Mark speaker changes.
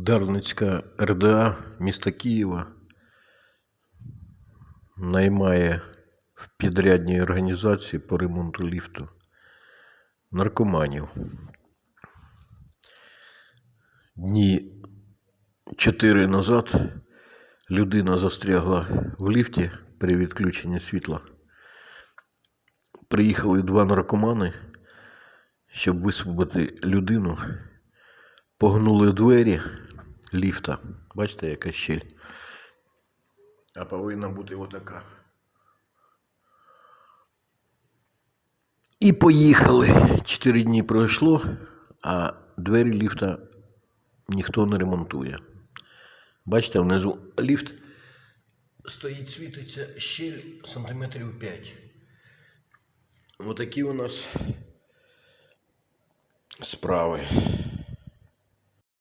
Speaker 1: Дарницька РДА міста Києва наймає в підрядній організації по ремонту ліфту наркоманів. Дні чотири назад людина застрягла в ліфті при відключенні світла. Приїхали два наркомани, щоб висвободити людину погнули двері ліфта. Бачите, яка щель. А повинна бути отака. І поїхали. Чотири дні пройшло, а двері ліфта ніхто не ремонтує. Бачите, внизу ліфт стоїть, світиться щель сантиметрів 5. Отакі у нас справи.